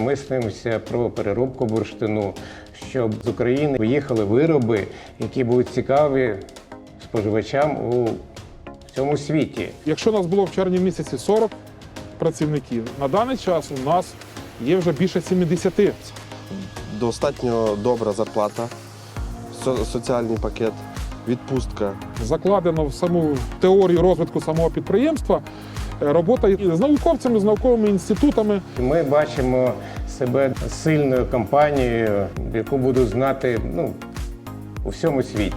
Замислюємося про переробку бурштину, щоб з України виїхали вироби, які будуть цікаві споживачам у всьому світі. Якщо нас було в червні місяці 40 працівників, на даний час у нас є вже більше 70. Достатньо добра зарплата, со- соціальний пакет, відпустка. Закладено в саму теорію розвитку самого підприємства робота з науковцями, з науковими інститутами. Ми бачимо себе сильною компанією, яку будуть знати ну, у всьому світі.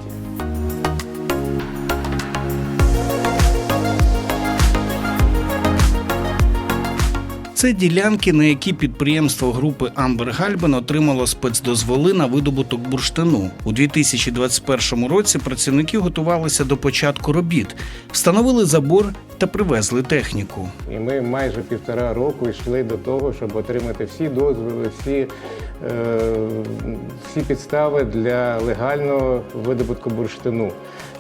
Це ділянки, на які підприємство групи Амбер Гальбен отримало спецдозволи на видобуток бурштину. У 2021 році працівники готувалися до початку робіт, встановили забор та привезли техніку. І ми майже півтора року йшли до того, щоб отримати всі дозволи, всі, е, всі підстави для легального видобутку бурштину.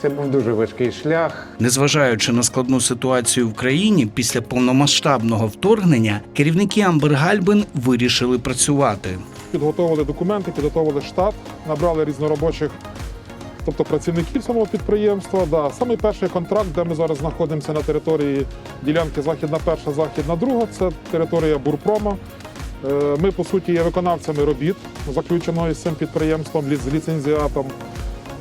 Це був дуже важкий шлях. Незважаючи на складну ситуацію в країні, після повномасштабного вторгнення керівники Амбер Гальбен вирішили працювати. Підготовили документи, підготовили штат, набрали різноробочих, тобто працівників самого підприємства. Да. Саме перший контракт, де ми зараз знаходимося на території ділянки Західна перша, Західна друга, це територія Бурпрома. Е, Ми, по суті, є виконавцями робіт, заключеної з цим підприємством, з ліцензіатом.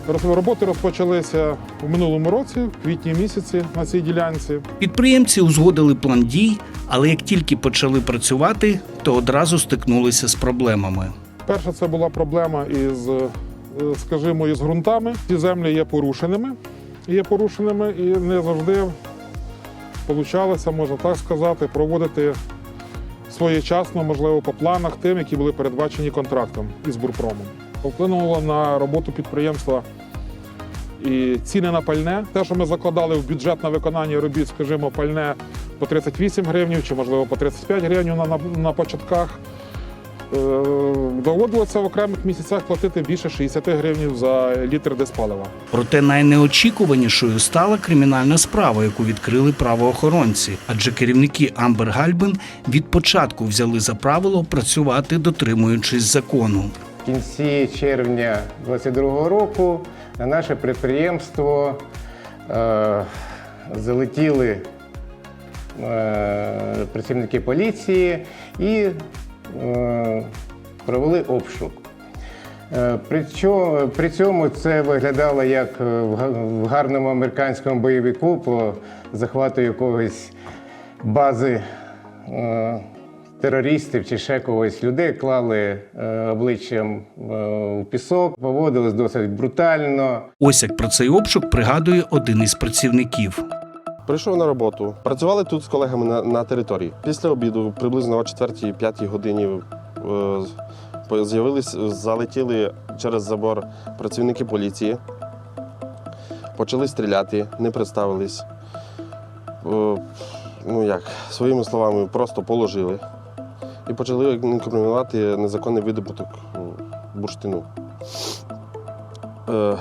Роботи розпочалися у минулому році, в квітні місяці на цій ділянці. Підприємці узгодили план дій, але як тільки почали працювати, то одразу стикнулися з проблемами. Перша це була проблема із, е, скажімо, із ґрунтами. Ці землі є порушеними, є порушеними і не завжди получалося, можна так сказати, проводити своєчасно, можливо, по планах тим, які були передбачені контрактом із бурпромом. Вплинуло на роботу підприємства і ціни на пальне. Те, що ми закладали в бюджет на виконання робіт, скажімо, пальне по 38 гривень чи, можливо, по 35 гривень на, на, на початках. Е, Доводилося в окремих місяцях платити більше 60 гривень за літр диспалива. Проте найнеочікуванішою стала кримінальна справа, яку відкрили правоохоронці, адже керівники Амбер Гальбен від початку взяли за правило працювати, дотримуючись закону. Кінці червня 2022 року на наше підприємство е, залетіли е, працівники поліції і е, провели обшук. Е, При, цьому це виглядало як е, в гарному американському бойовику по захвату якогось бази е, терористів чи ще когось людей, клали е, обличчям е, у пісок, поводились досить брутально. Ось як про цей обшук пригадує один із працівників. Прийшов на роботу. Працювали тут з колегами на, на території. Після обіду, приблизно о 4-5 годині, е, з'явились, залетіли через забор працівники поліції. Почали стріляти, не представились. Е, ну як, своїми словами, просто положили. І почали інкримінувати незаконний видобуток бурштину. Е,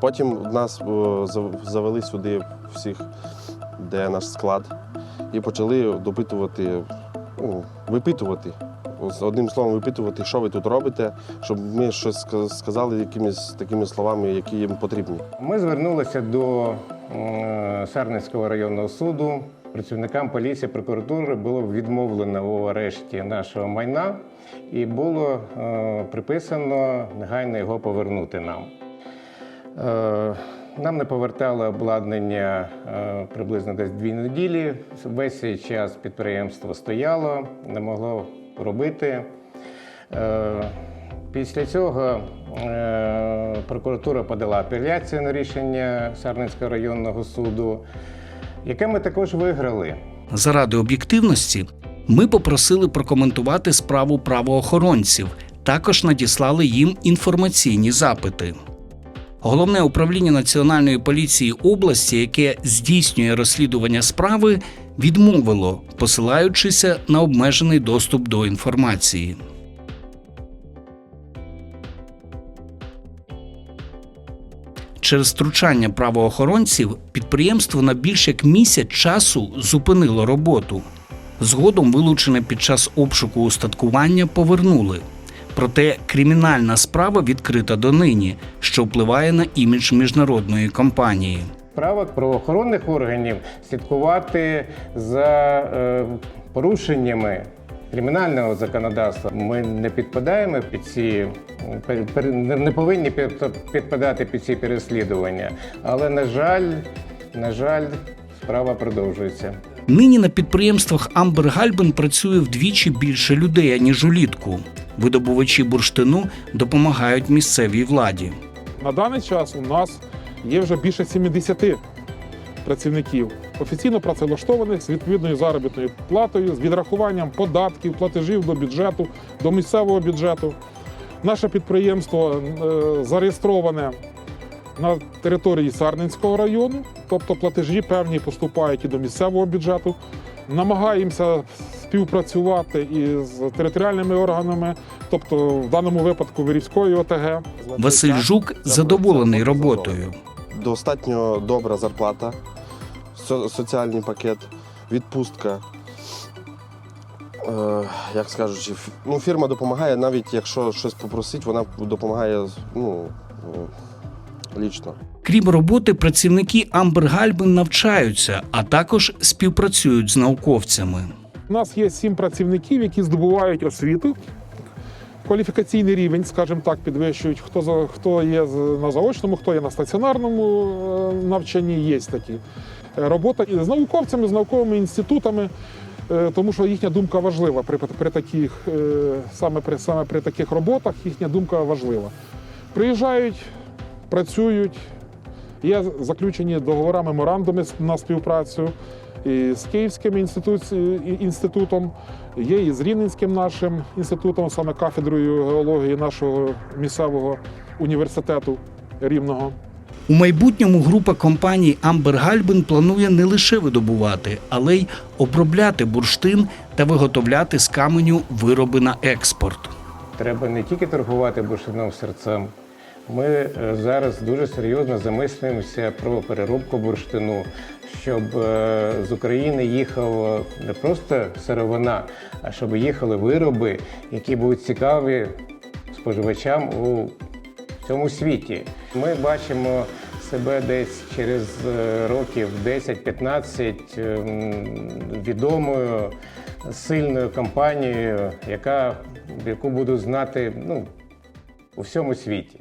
Потім нас е, завели сюди всіх, де наш склад, і почали допитувати, ну, випитувати. Одним словом, випитувати, що ви тут робите, щоб ми щось сказали якимись такими словами, які їм потрібні. Ми звернулися до е, Сарненського районного суду. Працівникам поліції прокуратури було відмовлено у арешті нашого майна і було е, приписано негайно його повернути нам. Е, Нам не повертали обладнання е, приблизно десь дві неділі. Весь цей час підприємство стояло, не могло робити. Після цього прокуратура подала апеляцію на рішення Сарненського районного суду, яке ми також виграли. Заради об'єктивності ми попросили прокоментувати справу правоохоронців, також надіслали їм інформаційні запити. Головне управління Національної поліції області, яке здійснює розслідування справи, відмовило, посилаючися на обмежений доступ до інформації. Через втручання правоохоронців підприємство на більш як місяць часу зупинило роботу. Згодом вилучене під час обшуку устаткування повернули. Проте кримінальна справа відкрита донині, що впливає на імідж міжнародної компанії. Право правоохоронних органів слідкувати за е, порушеннями кримінального законодавства. Ми не підпадаємо під ці пер- пер- не повинні підпадати під ці переслідування. Але на жаль, на жаль, справа продовжується. Нині на підприємствах Амбер Гальбен працює вдвічі більше людей, ніж улітку. Видобувачі бурштину допомагають місцевій владі. На даний час у нас є вже більше 70 працівників, офіційно працевлаштованих з відповідною заробітною платою, з відрахуванням податків, платежів до бюджету, до місцевого бюджету. Наше підприємство е, зареєстроване на території Сарненського району, тобто платежі певні поступають і до місцевого бюджету. Намагаємося співпрацювати із територіальними органами, тобто в даному випадку Вирівської ОТГ. Василь Жук задоволений роботою. Достатньо добра зарплата, соціальний пакет, відпустка. Е, як скажучи, ну, фірма допомагає, навіть якщо щось попросить, вона допомагає ну, е, лічно. Крім роботи, працівники Амбер Гальбен навчаються, а також співпрацюють з науковцями. У нас є сім працівників, які здобувають освіту. Кваліфікаційний рівень, скажімо так, підвищують. Хто за хто є на заочному, хто є на стаціонарному е, навчанні, є такі. Е, Робота з науковцями, з науковими інститутами, е, тому що їхня думка важлива при, при таких, е, саме при саме при таких роботах, їхня думка важлива. Приїжджають, працюють, Є заключені договори, меморандуми на співпрацю і з Київським інститутом, є і з Рівненським нашим інститутом, саме кафедрою геології нашого місцевого університету Рівного. У майбутньому група компаній Амбер Гальбен планує не лише видобувати, але й обробляти бурштин та виготовляти з каменю вироби на експорт. Треба не тільки торгувати бурштином серцем. Ми е, зараз дуже серйозно замислюємося про переробку бурштину, щоб е, з України їхала не просто сировина, а щоб їхали вироби, які будуть цікаві споживачам у всьому світі. Ми бачимо себе десь через е, років 10-15 ем, відомою сильною компанією, яка яку будуть знати ну, у всьому світі.